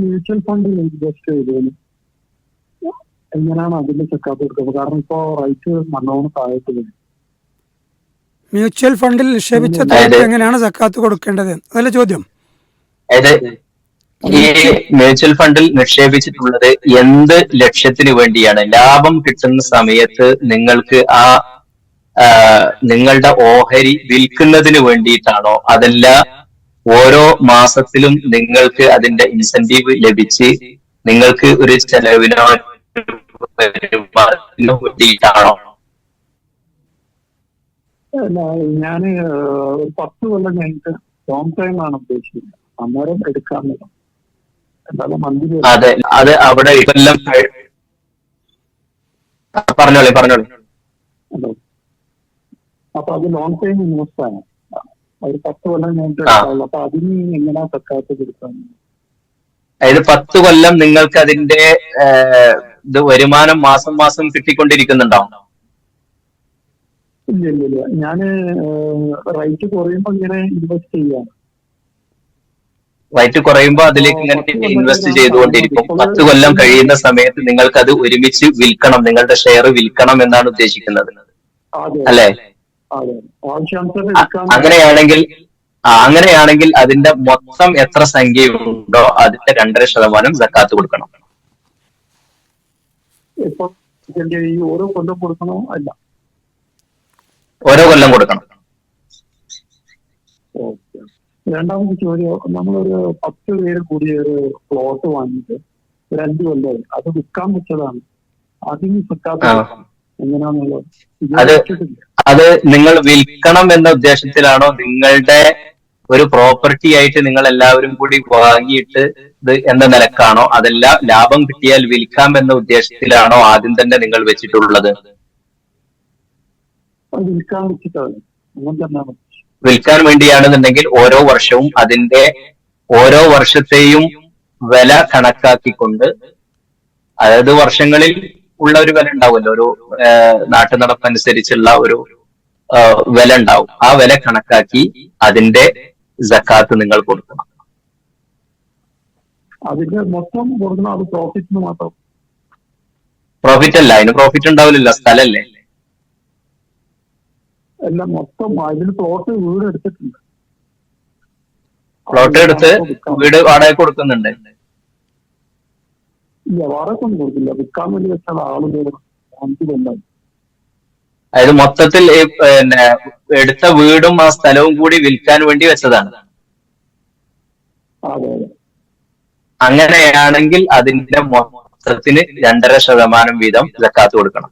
Mutual ഫണ്ടിൽ invest ചെയ്തതിന് എങ്ങനെയാണ് അതിന്റെ ചെക്കാത്ത കൊടുക്കുന്നത്? കാരണം ഇപ്പോ റൈറ്റ് നല്ലോണം താഴത്ത് വരും മ്യൂച്വൽ ഫണ്ടിൽ നിക്ഷേപിച്ച തുകയ്ക്ക് എങ്ങനെയാണ് സക്കാത്ത് കൊടുക്കേണ്ടത്? അതല്ല ചോദ്യം. ഈ മ്യൂച്വൽ ഫണ്ടിൽ നിക്ഷേപിച്ചിട്ടുള്ളത് എന്ത് ലക്ഷ്യത്തിന് വേണ്ടിയാണ്? ലാഭം കിട്ടുന്ന സമയത്ത് നിങ്ങൾക്ക് ആ ആ, നിങ്ങളുടെ ഓഹരി വിൽക്കുന്നതിന് വേണ്ടിയിട്ടാണോ? അതല്ല ഓരോ മാസത്തിലും നിങ്ങൾക്ക് അതിന്റെ ഇൻസെന്റീവ് ലഭിച്ച് നിങ്ങൾക്ക് ഒരു ചെലവിനോ വരുമാനത്തിനോ വേണ്ടിയിട്ടാണോ ഞാൻ ഒരു പത്ത് കൊല്ലം കഴിഞ്ഞിട്ട് ലോങ് ടൈം ആണ് ഉദ്ദേശിക്കുന്നത്. അന്നേരം എടുക്കാൻ അതെ അത് അവിടെ ഇതെല്ലാം പറഞ്ഞോളി പറഞ്ഞോളി. അപ്പൊ അത് ലോങ് ടൈം ഇൻവെസ്റ്റ് ആണ്. ഒരു പത്ത് കൊല്ലം കഴിഞ്ഞിട്ട് ആ. എടുക്കാവുള്ളൂ. അപ്പൊ അതിന് എങ്ങനെയാ കൊടുക്കാൻ? അതായത് പത്ത് കൊല്ലം നിങ്ങൾക്ക് അതിന്റെ ഇത് വരുമാനം മാസം മാസം കിട്ടിക്കൊണ്ടിരിക്കുന്നുണ്ടോ? ഇല്ല ഇല്ല ഇല്ല. ഞാൻ റൈറ്റ് കുറയുമ്പോ ഇങ്ങനെ ഇൻവെസ്റ്റ് ചെയ്യാണ് റൈറ്റ് കുറയുമ്പോൾ അതിലേക്ക് ഇങ്ങനെ ഇൻവെസ്റ്റ് ചെയ്തുകൊണ്ടിരിക്കും. പത്ത് കൊല്ലം കഴിയുന്ന സമയത്ത് നിങ്ങൾക്ക് അത് ഒരുമിച്ച് വിൽക്കണം. നിങ്ങളുടെ ഷെയർ വിൽക്കണം എന്നാണ് ഉദ്ദേശിക്കുന്നത്. അല്ലെ? അങ്ങനെയാണെങ്കിൽ അങ്ങനെയാണെങ്കിൽ അതിന്റെ മൊത്തം എത്ര സംഖ്യയുണ്ടോ അതിന്റെ രണ്ടര ശതമാനം സക്കാത്ത് കൊടുക്കണം. ഓരോ കൊല്ലം കൊടുക്കണോ? അല്ല. ഓരോ കൊല്ലം കൊടുക്കണം. രണ്ടാമത് രണ്ടാമത്തെ ചോദ്യം നമ്മളൊരു പത്ത് പേര് കൂടിയ ഒരു പ്ലോട്ട് വാങ്ങിയിട്ട് ഒരു അഞ്ച് കൊല്ലമായി അത് വിൽക്കാൻ വെച്ചതാണ്. അതിന് സക്കാത്ത് ആ. അത് നിങ്ങൾ വിൽക്കണം എന്ന ഉദ്ദേശത്തിലാണോ നിങ്ങളുടെ ഒരു പ്രോപ്പർട്ടി ആയിട്ട് നിങ്ങൾ എല്ലാവരും കൂടി വാങ്ങിയിട്ട് ഇത് എന്ന നിലക്കാണോ? അതല്ല ലാഭം കിട്ടിയാൽ വിൽക്കാം എന്ന ഉദ്ദേശത്തിലാണോ ആദ്യം തന്നെ നിങ്ങൾ വെച്ചിട്ടുള്ളത്? വിൽക്കാൻ വേണ്ടിയാണെന്നുണ്ടെങ്കിൽ ഓരോ വർഷവും അതിന്റെ ഓരോ വർഷത്തെയും വില കണക്കാക്കിക്കൊണ്ട് അതായത് വർഷങ്ങളിൽ ഉള്ള ഒരു വില ഉണ്ടാവുമല്ലോ. ഒരു നാട്ടു നടപ്പനുസരിച്ചുള്ള ഒരു വില ഉണ്ടാവും. ആ വില കണക്കാക്കി അതിന്റെ ജക്കാത്ത് നിങ്ങൾ കൊടുക്കണം. അതിന്റെ മൊത്തം കൊടുക്കണം അത് പ്രോഫിറ്റിന് മാത്രം? പ്രോഫിറ്റ് അല്ല. അതിന് പ്രോഫിറ്റ് ഉണ്ടാവില്ലല്ലോ. സ്ഥലല്ലേ. എല്ലാം മൊത്തം അതിന് പ്ലോട്ട് വീട് എടുത്തിട്ടുണ്ട് പ്ലോട്ട് എടുത്ത് വീട് വാടക കൊടുക്കുന്നുണ്ട്. ഇല്ല വാടകയൊന്നും കൊടുക്കില്ല വിൽക്കാൻ വേണ്ടി വെച്ചാൽ ആളുകൾ അഞ്ച് അതായത് മൊത്തത്തിൽ പിന്നെ എടുത്ത വീടും ആ സ്ഥലവും കൂടി വിൽക്കാൻ വേണ്ടി വെച്ചതാണ്. അങ്ങനെയാണെങ്കിൽ അതിന്റെ മൊത്തത്തിന് രണ്ടര ശതമാനം വീതം ജക്കാത്ത് കൊടുക്കണം.